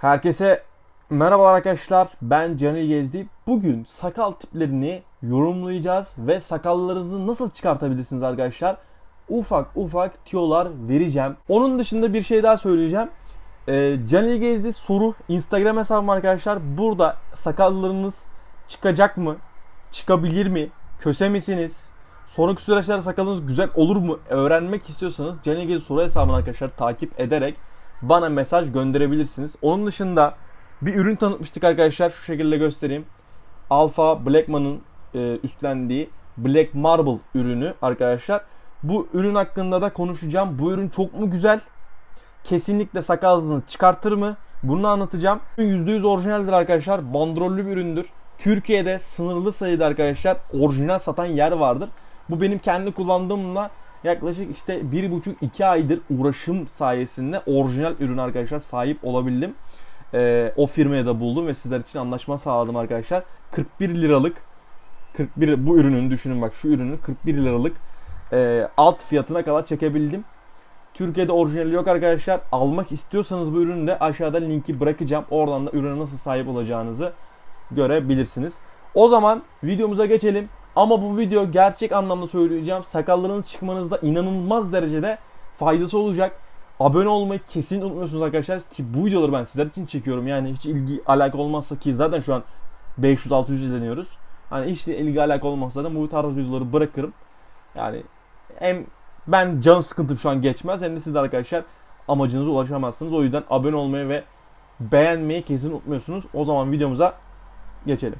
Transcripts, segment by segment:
Herkese merhabalar arkadaşlar. Ben Canil Gezdi. Bugün sakal tiplerini yorumlayacağız ve sakallarınızı nasıl çıkartabilirsiniz arkadaşlar. Ufak ufak tiyolar vereceğim. Onun dışında bir şey daha söyleyeceğim. Ee, Canil Gezdi soru Instagram hesabım arkadaşlar. Burada sakallarınız çıkacak mı? Çıkabilir mi? Köse misiniz? Sonraki süreçlerde sakalınız güzel olur mu? Öğrenmek istiyorsanız Canil Gezdi soru hesabını arkadaşlar takip ederek bana mesaj gönderebilirsiniz. Onun dışında bir ürün tanıtmıştık arkadaşlar. Şu şekilde göstereyim. Alpha Blackman'ın e, üstlendiği Black Marble ürünü arkadaşlar. Bu ürün hakkında da konuşacağım. Bu ürün çok mu güzel? Kesinlikle sakalınızı çıkartır mı? Bunu anlatacağım. Ürün %100 orijinaldir arkadaşlar. Bandrollü bir üründür. Türkiye'de sınırlı sayıda arkadaşlar orijinal satan yer vardır. Bu benim kendi kullandığımla yaklaşık işte 1,5-2 aydır uğraşım sayesinde orijinal ürün arkadaşlar sahip olabildim. Ee, o firmaya da buldum ve sizler için anlaşma sağladım arkadaşlar. 41 liralık 41 bu ürünün düşünün bak şu ürünün 41 liralık e, alt fiyatına kadar çekebildim. Türkiye'de orijinali yok arkadaşlar. Almak istiyorsanız bu ürünü de aşağıda linki bırakacağım. Oradan da ürüne nasıl sahip olacağınızı görebilirsiniz. O zaman videomuza geçelim. Ama bu video gerçek anlamda söyleyeceğim. Sakallarınız çıkmanızda inanılmaz derecede faydası olacak. Abone olmayı kesin unutmuyorsunuz arkadaşlar ki bu videoları ben sizler için çekiyorum. Yani hiç ilgi alaka olmazsa ki zaten şu an 500-600 izleniyoruz. Hani hiç de ilgi alaka olmazsa da bu tarz videoları bırakırım. Yani hem ben can sıkıntım şu an geçmez hem de siz de arkadaşlar amacınıza ulaşamazsınız. O yüzden abone olmayı ve beğenmeyi kesin unutmuyorsunuz. O zaman videomuza geçelim.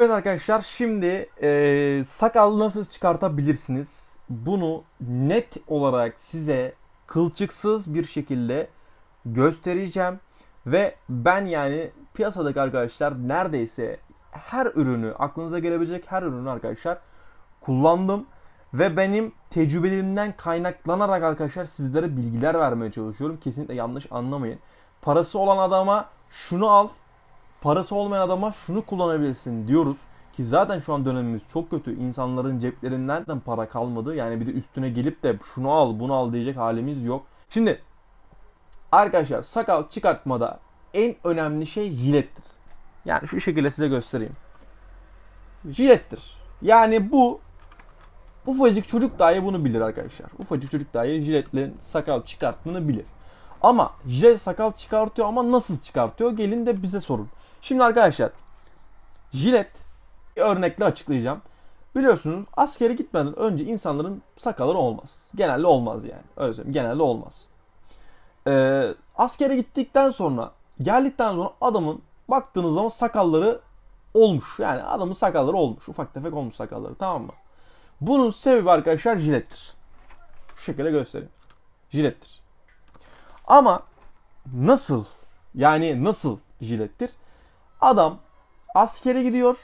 Evet arkadaşlar şimdi e, sakal nasıl çıkartabilirsiniz? Bunu net olarak size kılçıksız bir şekilde göstereceğim. Ve ben yani piyasadaki arkadaşlar neredeyse her ürünü aklınıza gelebilecek her ürünü arkadaşlar kullandım. Ve benim tecrübelerimden kaynaklanarak arkadaşlar sizlere bilgiler vermeye çalışıyorum. Kesinlikle yanlış anlamayın. Parası olan adama şunu al, parası olmayan adama şunu kullanabilirsin diyoruz. Ki zaten şu an dönemimiz çok kötü. İnsanların ceplerinden de para kalmadı. Yani bir de üstüne gelip de şunu al bunu al diyecek halimiz yok. Şimdi arkadaşlar sakal çıkartmada en önemli şey jilettir. Yani şu şekilde size göstereyim. Jilettir. Yani bu ufacık çocuk dahi bunu bilir arkadaşlar. Ufacık çocuk dahi jiletle sakal çıkartmanı bilir. Ama jilet sakal çıkartıyor ama nasıl çıkartıyor? Gelin de bize sorun. Şimdi arkadaşlar jilet bir örnekle açıklayacağım. Biliyorsunuz askere gitmeden önce insanların sakalları olmaz. Genelde olmaz yani. Öyle söyleyeyim. Genelde olmaz. Ee, askere gittikten sonra geldikten sonra adamın baktığınız zaman sakalları olmuş. Yani adamın sakalları olmuş. Ufak tefek olmuş sakalları tamam mı? Bunun sebebi arkadaşlar jilettir. Şu şekilde göstereyim. Jilettir. Ama nasıl? Yani nasıl jilettir? Adam askere gidiyor.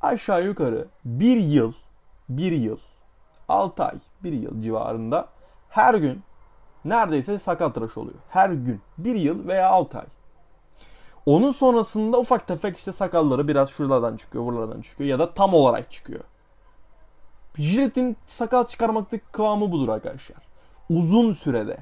Aşağı yukarı bir yıl, bir yıl, 6 ay, bir yıl civarında her gün neredeyse sakal tıraşı oluyor. Her gün. Bir yıl veya 6 ay. Onun sonrasında ufak tefek işte sakalları biraz şuralardan çıkıyor, buralardan çıkıyor ya da tam olarak çıkıyor. Jiletin sakal çıkarmaktaki kıvamı budur arkadaşlar. Uzun sürede.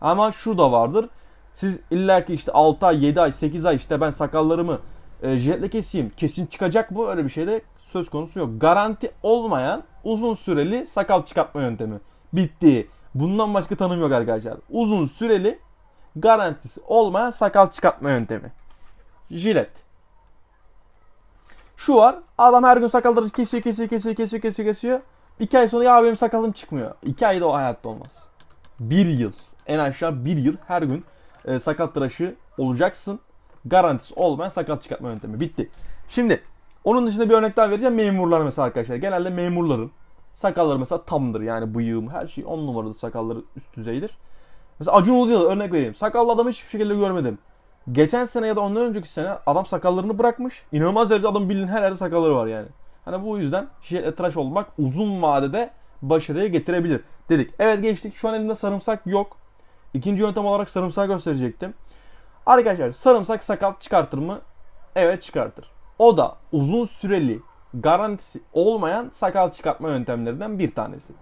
Ama şu da vardır. Siz illaki işte 6 ay, 7 ay, 8 ay işte ben sakallarımı e, jiletle keseyim. Kesin çıkacak mı? Öyle bir şey de söz konusu yok. Garanti olmayan uzun süreli sakal çıkartma yöntemi. Bitti. Bundan başka tanım yok arkadaşlar. Uzun süreli garantisi olmayan sakal çıkartma yöntemi. Jilet. Şu var. Adam her gün sakalları kesiyor, kesiyor, kesiyor, kesiyor, kesiyor, kesiyor. İki ay sonra ya benim sakalım çıkmıyor. İki ayda o hayatta olmaz. Bir yıl. En aşağı bir yıl her gün e, sakal tıraşı olacaksın. Garantisi olmayan sakal çıkartma yöntemi. Bitti. Şimdi onun dışında bir örnek daha vereceğim. Memurlar mesela arkadaşlar. Genelde memurların sakalları mesela tamdır. Yani bıyığım her şey on numaralı sakalları üst düzeydir. Mesela Acun Ilıcalı örnek vereyim. Sakallı adamı hiçbir şekilde görmedim. Geçen sene ya da ondan önceki sene adam sakallarını bırakmış. İnanılmaz derecede adam bildiğin her yerde sakalları var yani. Hani bu yüzden jiletle tıraş olmak uzun vadede başarıya getirebilir dedik. Evet geçtik. Şu an elimde sarımsak yok. İkinci yöntem olarak sarımsağı gösterecektim. Arkadaşlar sarımsak sakal çıkartır mı? Evet çıkartır. O da uzun süreli garantisi olmayan sakal çıkartma yöntemlerinden bir tanesi.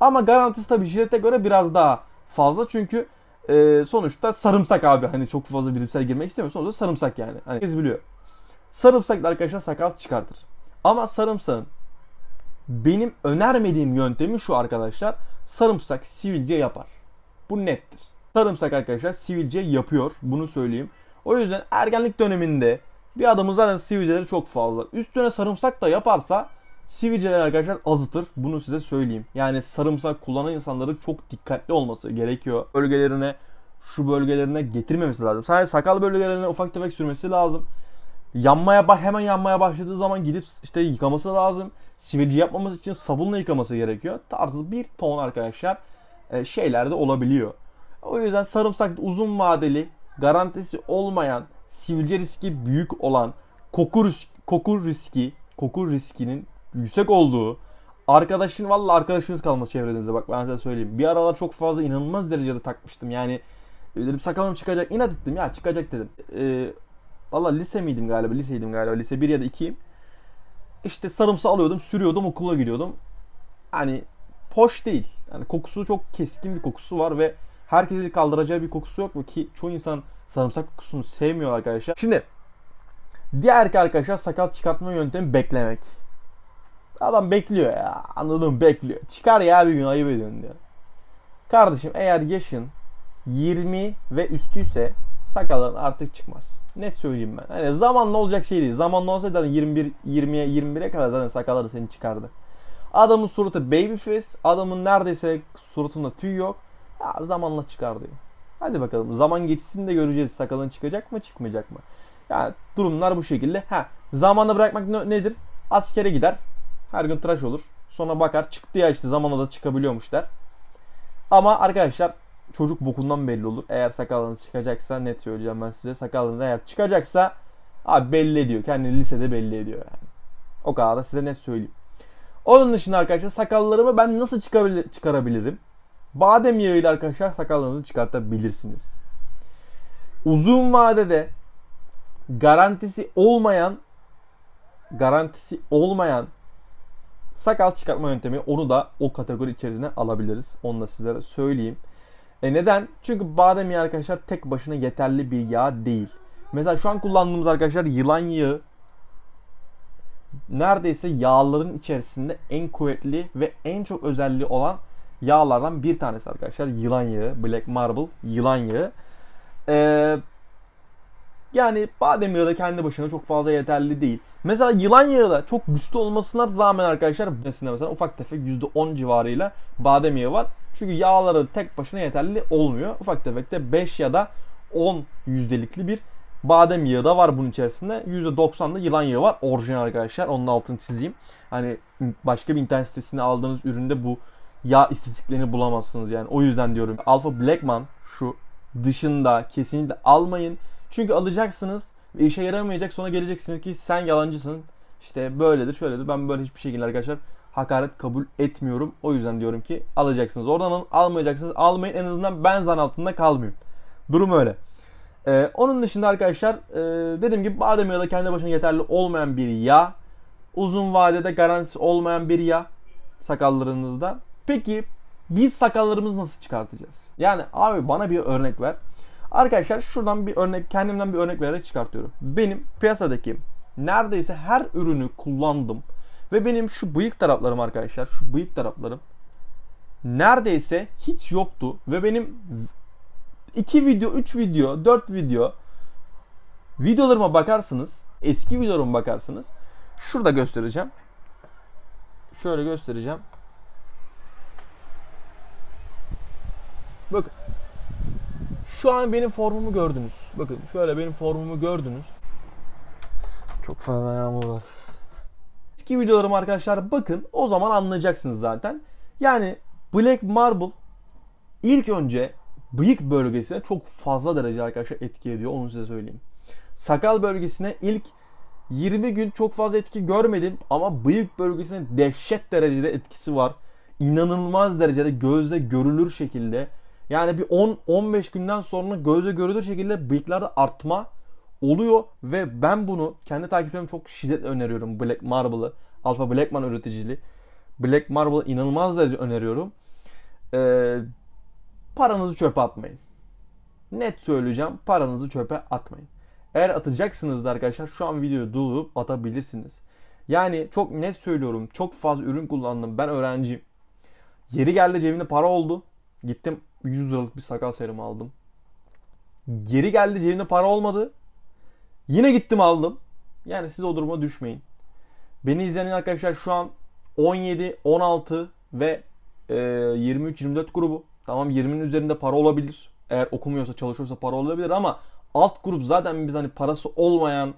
Ama garantisi tabii jilete göre biraz daha fazla çünkü Ee, sonuçta sarımsak abi. Hani çok fazla bilimsel girmek istemiyorum. Sonuçta sarımsak yani. Hani herkes biliyor. Sarımsak da arkadaşlar sakal çıkartır. Ama sarımsağın benim önermediğim yöntemi şu arkadaşlar. Sarımsak sivilce yapar. Bu nettir. Sarımsak arkadaşlar sivilce yapıyor. Bunu söyleyeyim. O yüzden ergenlik döneminde bir adamın zaten sivilceleri çok fazla. Üstüne sarımsak da yaparsa sivilceler arkadaşlar azıtır. Bunu size söyleyeyim. Yani sarımsak kullanan insanların çok dikkatli olması gerekiyor. Bölgelerine şu bölgelerine getirmemesi lazım. Sadece sakal bölgelerine ufak tefek sürmesi lazım. Yanmaya bak hemen yanmaya başladığı zaman gidip işte yıkaması lazım. Sivilce yapmaması için sabunla yıkaması gerekiyor. Tarzı bir ton arkadaşlar e, şeyler de olabiliyor. O yüzden sarımsak uzun vadeli garantisi olmayan sivilce riski büyük olan koku, risk, koku riski koku riskinin yüksek olduğu arkadaşın valla arkadaşınız kalması çevrenizde bak ben size söyleyeyim. Bir aralar çok fazla inanılmaz derecede takmıştım yani dedim sakalım çıkacak inat ettim ya çıkacak dedim. Ee, valla lise miydim galiba liseydim galiba lise 1 ya da 2'yim. İşte sarımsağı alıyordum sürüyordum okula gidiyordum. Hani hoş değil. Yani kokusu çok keskin bir kokusu var ve herkesin kaldıracağı bir kokusu yok mu ki çoğu insan sarımsak kokusunu sevmiyor arkadaşlar. Şimdi diğer ki arkadaşlar sakal çıkartma yöntemi beklemek. Adam bekliyor ya. Anladın mı? Bekliyor. Çıkar ya bir gün ayıp ediyorsun diyor. Kardeşim eğer yaşın 20 ve üstüyse sakalın artık çıkmaz. Net söyleyeyim ben. Hani zamanla olacak şey değil. Zamanla olsaydı zaten 21 20'ye 21'e kadar zaten sakalları seni çıkardı. Adamın suratı baby face, adamın neredeyse suratında tüy yok. Ya zamanla çıkar diyor. Hadi bakalım zaman geçsin de göreceğiz sakalın çıkacak mı çıkmayacak mı. Yani durumlar bu şekilde. Ha zamanla bırakmak ne- nedir? Askere gider. Her gün tıraş olur. Sonra bakar çıktı ya işte zamanla da çıkabiliyormuş der. Ama arkadaşlar çocuk bokundan belli olur. Eğer sakalınız çıkacaksa net söyleyeceğim ben size. Sakalınız eğer çıkacaksa abi belli ediyor. Kendini lisede belli ediyor yani. O kadar da size net söyleyeyim. Onun dışında arkadaşlar sakallarımı ben nasıl çıkarabilirim? Badem yağıyla arkadaşlar sakallarınızı çıkartabilirsiniz. Uzun vadede garantisi olmayan garantisi olmayan sakal çıkartma yöntemi onu da o kategori içerisine alabiliriz. Onu da sizlere söyleyeyim. E neden? Çünkü badem yağı arkadaşlar tek başına yeterli bir yağ değil. Mesela şu an kullandığımız arkadaşlar yılan yağı neredeyse yağların içerisinde en kuvvetli ve en çok özelliği olan yağlardan bir tanesi arkadaşlar. Yılan yağı, Black Marble yılan yağı. Ee, yani badem yağı da kendi başına çok fazla yeterli değil. Mesela yılan yağı da çok güçlü olmasına rağmen arkadaşlar mesela, mesela ufak tefek %10 civarıyla badem yağı var. Çünkü yağları tek başına yeterli olmuyor. Ufak tefek de 5 ya da 10 yüzdelikli bir badem yağı da var bunun içerisinde. %90'da yılan yağı var. Orijinal arkadaşlar. Onun altını çizeyim. Hani başka bir internet sitesinde aldığınız üründe bu yağ istatistiklerini bulamazsınız yani. O yüzden diyorum. Alpha Blackman şu dışında kesinlikle almayın. Çünkü alacaksınız ve işe yaramayacak sonra geleceksiniz ki sen yalancısın. İşte böyledir şöyledir. Ben böyle hiçbir şekilde arkadaşlar hakaret kabul etmiyorum. O yüzden diyorum ki alacaksınız. Oradan alın, almayacaksınız. Almayın en azından ben zan altında kalmayayım. Durum öyle. Ee, onun dışında arkadaşlar e, dediğim gibi badem yağı da kendi başına yeterli olmayan bir yağ. Uzun vadede garantisi olmayan bir yağ sakallarınızda. Peki biz sakallarımızı nasıl çıkartacağız? Yani abi bana bir örnek ver. Arkadaşlar şuradan bir örnek kendimden bir örnek vererek çıkartıyorum. Benim piyasadaki neredeyse her ürünü kullandım ve benim şu bıyık taraflarım arkadaşlar şu bıyık taraflarım neredeyse hiç yoktu ve benim 2 video, 3 video, 4 video videolarıma bakarsınız. Eski videolarıma bakarsınız. Şurada göstereceğim. Şöyle göstereceğim. Bakın. Şu an benim formumu gördünüz. Bakın şöyle benim formumu gördünüz. Çok fazla yağmur var. Eski videolarım arkadaşlar bakın o zaman anlayacaksınız zaten. Yani Black Marble ilk önce bıyık bölgesine çok fazla derece arkadaşlar etki ediyor onu size söyleyeyim. Sakal bölgesine ilk 20 gün çok fazla etki görmedim ama bıyık bölgesine dehşet derecede etkisi var. İnanılmaz derecede gözle görülür şekilde yani bir 10-15 günden sonra gözle görülür şekilde bıyıklarda artma oluyor ve ben bunu kendi takipçilerime çok şiddetle öneriyorum Black Marble'ı. Alpha Blackman üreticili. Black Marble'ı inanılmaz derece öneriyorum. Ee, paranızı çöpe atmayın. net söyleyeceğim paranızı çöpe atmayın. Eğer atacaksınız da arkadaşlar şu an videoyu durdurup atabilirsiniz. Yani çok net söylüyorum. Çok fazla ürün kullandım. Ben öğrenciyim. Yeri geldi cebimde para oldu. Gittim 100 liralık bir sakal serumu aldım. Geri geldi cebimde para olmadı. Yine gittim aldım. Yani siz o duruma düşmeyin. Beni izleyen arkadaşlar şu an 17, 16 ve e, 23-24 grubu. Tamam 20'nin üzerinde para olabilir. Eğer okumuyorsa çalışıyorsa para olabilir ama alt grup zaten biz hani parası olmayan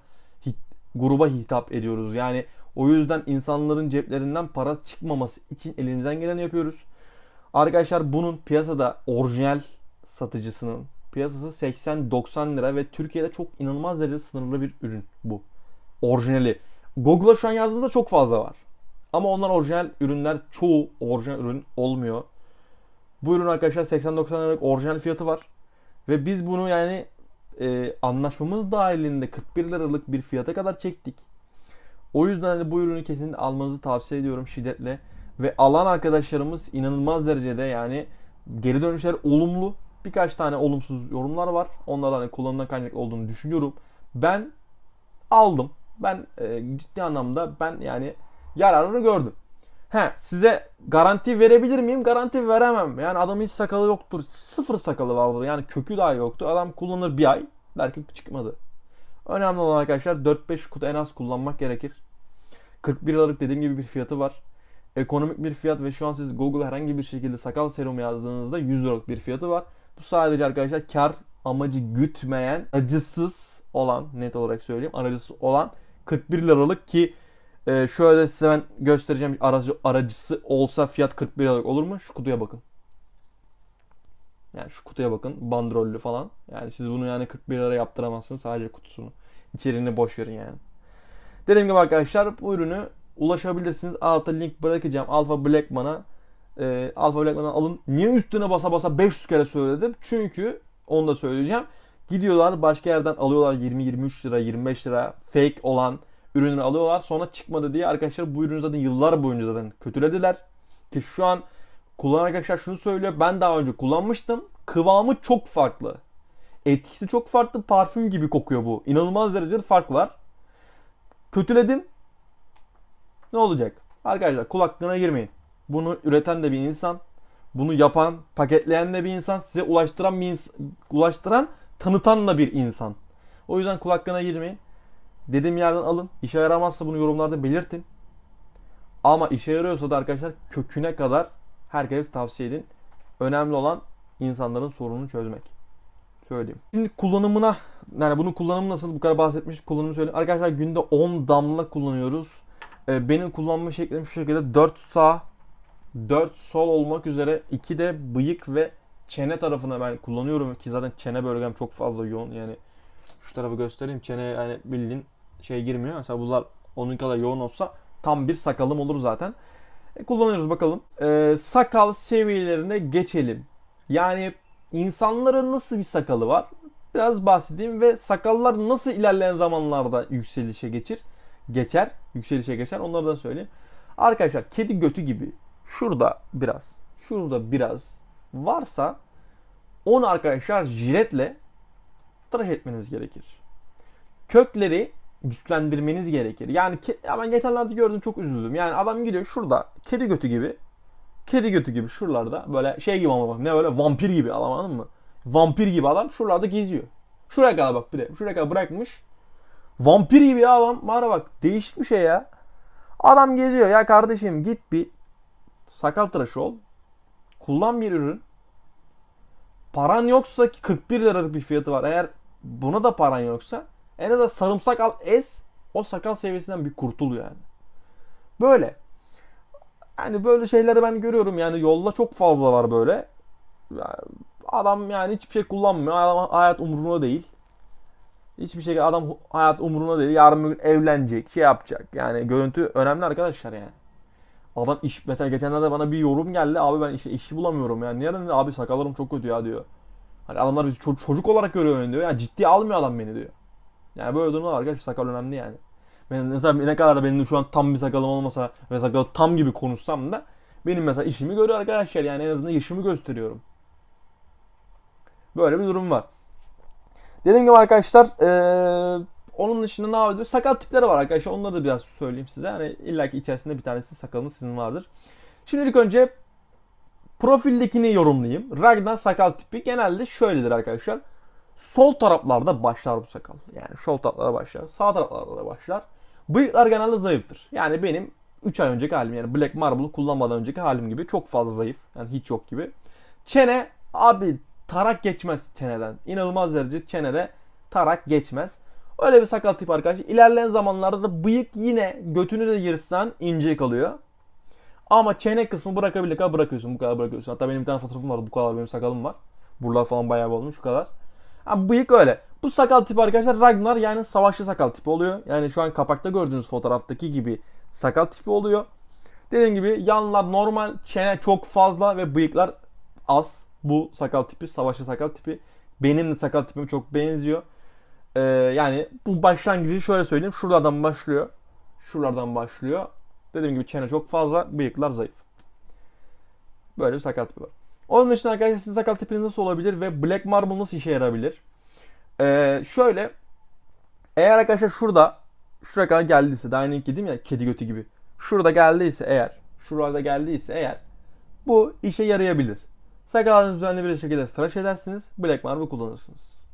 hit, gruba hitap ediyoruz. Yani o yüzden insanların ceplerinden para çıkmaması için elimizden geleni yapıyoruz. Arkadaşlar bunun piyasada orijinal satıcısının piyasası 80-90 lira ve Türkiye'de çok inanılmaz derecede sınırlı bir ürün bu. Orijinali. Google'a şu an yazdığınızda çok fazla var. Ama onlar orijinal ürünler çoğu orijinal ürün olmuyor. Bu ürün arkadaşlar 80-90 liralık orijinal fiyatı var. Ve biz bunu yani e, anlaşmamız dahilinde 41 liralık bir fiyata kadar çektik. O yüzden hani bu ürünü kesinlikle almanızı tavsiye ediyorum şiddetle. Ve alan arkadaşlarımız inanılmaz derecede yani geri dönüşler olumlu. Birkaç tane olumsuz yorumlar var. Onlardan hani kullanımdan kaynaklı olduğunu düşünüyorum. Ben aldım. Ben e, ciddi anlamda ben yani yararını gördüm. He size garanti verebilir miyim? Garanti veremem. Yani adamın hiç sakalı yoktur. Sıfır sakalı vardır. Yani kökü dahi yoktu. Adam kullanır bir ay. Belki çıkmadı. Önemli olan arkadaşlar 4-5 kutu en az kullanmak gerekir. 41 liralık dediğim gibi bir fiyatı var. Ekonomik bir fiyat ve şu an siz Google herhangi bir şekilde sakal serumu yazdığınızda 100 liralık bir fiyatı var. Bu sadece arkadaşlar kar amacı gütmeyen, acısız olan net olarak söyleyeyim aracısız olan 41 liralık ki e, şöyle size ben göstereceğim aracı, aracısı olsa fiyat 41 liralık olur mu? Şu kutuya bakın. Yani şu kutuya bakın. Bandrollü falan. Yani siz bunu yani 41 lira yaptıramazsınız sadece kutusunu. İçeriğini boş verin yani. Dediğim gibi arkadaşlar bu ürünü ulaşabilirsiniz. Altta link bırakacağım. Alpha Blackman'a e, Alpha Blackman'a alın. Niye üstüne basa basa 500 kere söyledim? Çünkü onu da söyleyeceğim. Gidiyorlar başka yerden alıyorlar 20-23 lira 25 lira fake olan ürünü alıyorlar. Sonra çıkmadı diye arkadaşlar bu ürünü zaten yıllar boyunca zaten kötülediler. Ki şu an kullanan arkadaşlar şunu söylüyor. Ben daha önce kullanmıştım. Kıvamı çok farklı. Etkisi çok farklı. Parfüm gibi kokuyor bu. İnanılmaz derecede fark var. Kötüledim. Ne olacak? Arkadaşlar kul girmeyin. Bunu üreten de bir insan. Bunu yapan, paketleyen de bir insan. Size ulaştıran bir ins- ulaştıran, tanıtan da bir insan. O yüzden kul girmeyin. Dediğim yerden alın. İşe yaramazsa bunu yorumlarda belirtin. Ama işe yarıyorsa da arkadaşlar köküne kadar herkes tavsiye edin. Önemli olan insanların sorununu çözmek. Söyleyeyim. Şimdi kullanımına yani bunun kullanımı nasıl bu kadar bahsetmiş kullanımı söyleyeyim. Arkadaşlar günde 10 damla kullanıyoruz. Ee, benim kullanma şeklim şu şekilde 4 sağ 4 sol olmak üzere 2 de bıyık ve çene tarafına ben kullanıyorum ki zaten çene bölgem çok fazla yoğun yani şu tarafı göstereyim çene yani bildiğin şey girmiyor. Mesela bunlar onun kadar yoğun olsa tam bir sakalım olur zaten. E, kullanıyoruz bakalım. E, sakal seviyelerine geçelim. Yani insanların nasıl bir sakalı var? Biraz bahsedeyim ve sakallar nasıl ilerleyen zamanlarda yükselişe geçir? Geçer, yükselişe geçer. Onları da söyleyeyim. Arkadaşlar kedi götü gibi şurada biraz, şurada biraz varsa onu arkadaşlar jiletle tıraş etmeniz gerekir. Kökleri güçlendirmeniz gerekir. Yani ya ben geçenlerde gördüm çok üzüldüm. Yani adam gidiyor şurada kedi götü gibi kedi götü gibi şuralarda böyle şey gibi ama bak ne böyle vampir gibi adam anladın mı? Vampir gibi adam şuralarda geziyor. Şuraya kadar bak bir de şuraya kadar bırakmış. Vampir gibi ya adam. Bana bak değişik bir şey ya. Adam geziyor ya kardeşim git bir sakal tıraşı ol. Kullan bir ürün. Paran yoksa ki 41 liralık bir fiyatı var. Eğer buna da paran yoksa en azından sarımsak al es o sakal seviyesinden bir kurtul yani. Böyle. Yani böyle şeyleri ben görüyorum yani yolda çok fazla var böyle. Adam yani hiçbir şey kullanmıyor. Adam hayat umuruna değil. Hiçbir şey adam hayat umuruna değil. Yarın bir gün evlenecek, şey yapacak. Yani görüntü önemli arkadaşlar yani. Adam iş mesela geçenlerde bana bir yorum geldi. Abi ben işte işi bulamıyorum yani. Dedim, abi sakallarım çok kötü ya diyor. Hani adamlar bizi ço- çocuk olarak görüyor beni diyor. Yani ciddiye almıyor adam beni diyor. Yani böyle durumlar var arkadaşlar sakal önemli yani. Ben mesela ne kadar da benim şu an tam bir sakalım olmasa ve sakalı tam gibi konuşsam da benim mesela işimi görüyor arkadaşlar yani en azından işimi gösteriyorum. Böyle bir durum var. Dediğim gibi arkadaşlar eee, onun dışında ne yapabilir? Sakal tipleri var arkadaşlar. Onları da biraz söyleyeyim size. Hani illaki içerisinde bir tanesi sakalınız sizin vardır. Şimdi ilk önce profildekini yorumlayayım. Ragnar sakal tipi genelde şöyledir arkadaşlar. Sol taraflarda başlar bu sakal. Yani sol taraflarda başlar. Sağ taraflarda da başlar. Bıyıklar genelde zayıftır. Yani benim 3 ay önceki halim yani Black Marble'ı kullanmadan önceki halim gibi çok fazla zayıf. Yani hiç yok gibi. Çene abi tarak geçmez çeneden. İnanılmaz derece çenede tarak geçmez. Öyle bir sakal tipi arkadaşlar. İlerleyen zamanlarda da bıyık yine götünü de yırtsan ince kalıyor. Ama çene kısmı bırakabilir kadar bırakıyorsun. Bu kadar bırakıyorsun. Hatta benim bir tane fotoğrafım var. Bu kadar benim sakalım var. Buralar falan bayağı bir olmuş. Şu kadar. Ha, bıyık öyle. Bu sakal tipi arkadaşlar Ragnar yani savaşçı sakal tipi oluyor. Yani şu an kapakta gördüğünüz fotoğraftaki gibi sakal tipi oluyor. Dediğim gibi yanlar normal, çene çok fazla ve bıyıklar az. Bu sakal tipi, savaşçı sakal tipi. Benim de sakal tipim çok benziyor. Ee, yani bu başlangıcı şöyle söyleyeyim. Şuralardan başlıyor. Şuralardan başlıyor. Dediğim gibi çene çok fazla, bıyıklar zayıf. Böyle bir sakal tipi var. Onun dışında arkadaşlar sizin sakal tipiniz nasıl olabilir ve Black Marble nasıl işe yarabilir? Ee, şöyle eğer arkadaşlar şurada şuraya kadar geldiyse daha dedim ya kedi götü gibi. Şurada geldiyse eğer şuralarda geldiyse eğer bu işe yarayabilir. Sakalınızı düzenli bir şekilde tıraş edersiniz. Black Marble kullanırsınız.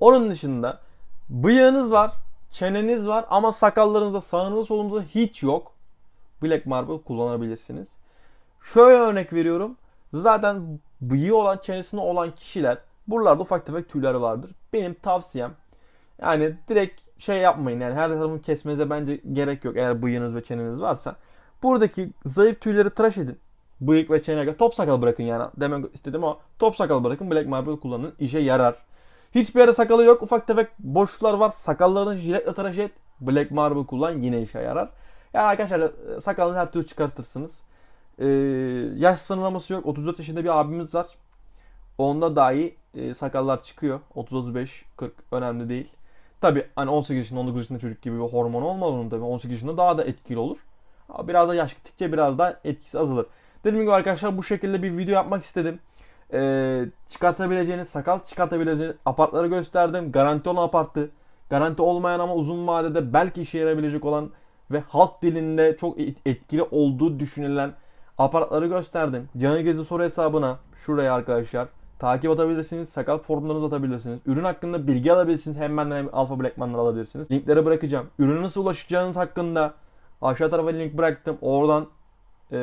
Onun dışında bıyığınız var, çeneniz var ama sakallarınızda sağınızda solunuzda hiç yok. Black Marble kullanabilirsiniz. Şöyle örnek veriyorum. Zaten bıyığı olan, çenesinde olan kişiler buralarda ufak tefek tüyler vardır. Benim tavsiyem yani direkt şey yapmayın yani her tarafını kesmenize bence gerek yok eğer bıyığınız ve çeneniz varsa. Buradaki zayıf tüyleri tıraş edin. Bıyık ve çene top sakal bırakın yani. Demek istedim o. Top sakal bırakın. Black Marble kullanın. işe yarar. Hiçbir yere sakalı yok. Ufak tefek boşluklar var. Sakallarını jiletle tıraş et. Black Marble kullan yine işe yarar. Yani arkadaşlar e, sakalını her türlü çıkartırsınız. Ee, yaş sınırlaması yok. 34 yaşında bir abimiz var. Onda dahi e, sakallar çıkıyor. 30-35, 40 önemli değil. Tabi hani 18 yaşında 19 yaşında çocuk gibi bir hormon olmaz onun tabi. 18 yaşında daha da etkili olur. Ama biraz da yaş gittikçe biraz daha etkisi azalır. Dediğim gibi arkadaşlar bu şekilde bir video yapmak istedim. Ee, çıkartabileceğiniz, sakal çıkartabileceğiniz apartları gösterdim. Garanti olan apartı. Garanti olmayan ama uzun vadede belki işe yarayabilecek olan ve halk dilinde çok etkili olduğu düşünülen aparatları gösterdim. Canı Gezi soru hesabına şuraya arkadaşlar takip atabilirsiniz. Sakal formlarınızı atabilirsiniz. Ürün hakkında bilgi alabilirsiniz. Hem benden hem Alfa Blackman'dan alabilirsiniz. Linkleri bırakacağım. Ürüne nasıl ulaşacağınız hakkında aşağı tarafa link bıraktım. Oradan e,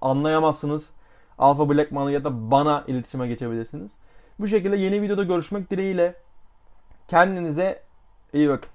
anlayamazsınız. Alfa Blackman'ı ya da bana iletişime geçebilirsiniz. Bu şekilde yeni videoda görüşmek dileğiyle kendinize iyi bakın.